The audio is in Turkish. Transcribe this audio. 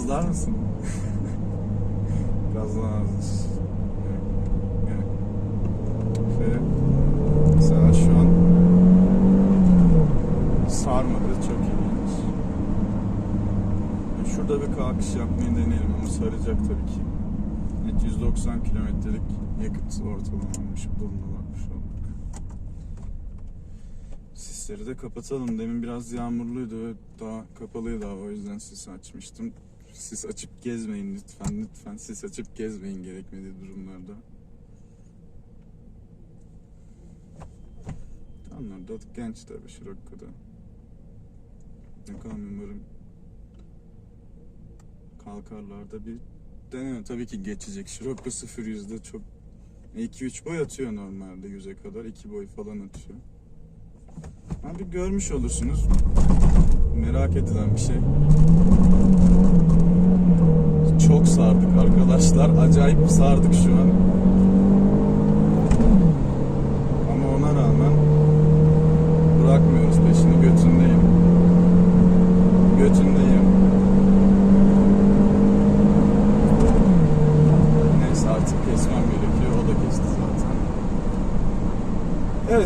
Gazlar mısın? Gazlamaz. Yani. Ve mesela şu an sarmadı çok ilginç. Yani Şurada bir kalkış yapmayı deneyelim ama saracak tabii ki. Evet 190 kilometrelik yakıt ortalamanmış bulunmalarmış olduk. Sisleri de kapatalım. Demin biraz yağmurluydu daha kapalıydı hava o yüzden sis açmıştım. Sis açıp gezmeyin lütfen lütfen sis açıp gezmeyin gerekmediği durumlarda. Onlar da genç tabii Şirokka'da. Bakalım umarım kalkarlarda bir deneme tabii ki geçecek. Şirokko 0 yüzde çok 2-3 boy atıyor normalde 100'e kadar. 2 boy falan atıyor. Ha bir görmüş olursunuz. Merak edilen bir şey. sardılar. Acayip sardık şu an. Ama ona rağmen bırakmıyoruz peşini götündeyim. Götündeyim. Neyse artık kesmem gerekiyor.